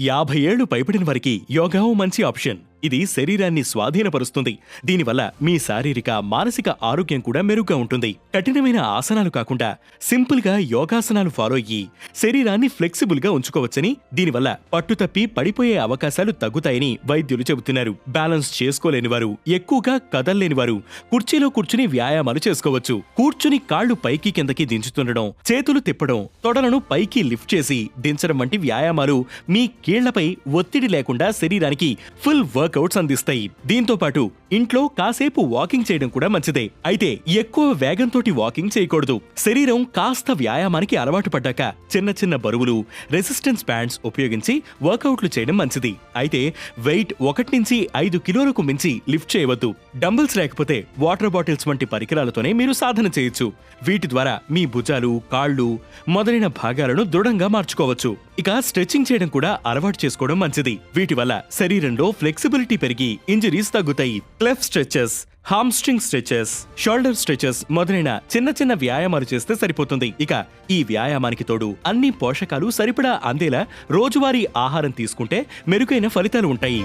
యాభై ఏళ్ళు పైబడిన వారికి యోగా ఓ మంచి ఆప్షన్. ఇది శరీరాన్ని స్వాధీనపరుస్తుంది. దీనివల్ల మీ శారీరక మానసిక ఆరోగ్యం కూడా మెరుగ్గా ఉంటుంది. కఠినమైన ఆసనాలు కాకుండా సింపుల్గా యోగాసనాలు ఫాలో అయ్యి శరీరాన్ని ఫ్లెక్సిబుల్గా ఉంచుకోవచ్చని దీనివల్ల పట్టుతప్పి పడిపోయే అవకాశాలు తగ్గుతాయని వైద్యులు చెబుతున్నారు. బ్యాలెన్స్ చేసుకోలేని వారు ఎక్కువగా కదల్లేని వారు కుర్చీలో కూర్చుని వ్యాయామాలు చేసుకోవచ్చు. కూర్చుని కాళ్ళు పైకి కిందకి దించుతుండడం చేతులు తిప్పడం తొడలను పైకి లిఫ్ట్ చేసి దించడం వంటి వ్యాయామాలు మీ కీళ్ళపై ఒత్తిడి లేకుండా శరీరానికి ఫుల్ వర్క్ వర్కౌట్స్ అందిస్తాయి. దీంతో పాటు ఇంట్లో కాసేపు వాకింగ్ చేయడం కూడా మంచిదే. అయితే ఎక్కువ వేగంతో వాకింగ్ చేయకూడదు. శరీరం కాస్త వ్యాయామానికి అలవాటు పడ్డాక చిన్న చిన్న బరువులు రెసిస్టెన్స్ బ్యాండ్స్ ఉపయోగించి వర్కౌట్లు చేయడం మంచిది. అయితే వెయిట్ ఒకటి నుంచి ఐదు కిలోలకు మించి లిఫ్ట్ చేయవద్దు. డంబుల్స్ లేకపోతే వాటర్ బాటిల్స్ వంటి పరికరాలతోనే మీరు సాధన చేయొచ్చు. వీటి ద్వారా మీ భుజాలు కాళ్ళు మొదలైన భాగాలను దృఢంగా మార్చుకోవచ్చు. ఇక స్ట్రెచింగ్ చేయడం కూడా అలవాటు చేసుకోవడం మంచిది. వీటి వల్ల శరీరంలో ఫ్లెక్సిబిలిటీ పెరిగి ఇంజరీస్ తగ్గుతాయి. Calf stretches hamstring stretches shoulder stretches మొదలైన చిన్న చిన్న వ్యాయామాలు చేస్తే సరిపోతుంది. ఇక ఈ వ్యాయామానికి తోడు అన్ని పోషకాలు సరిపడా అందేలా రోజువారీ ఆహారం తీసుకుంటే మెరుగైన ఫలితాలు ఉంటాయి.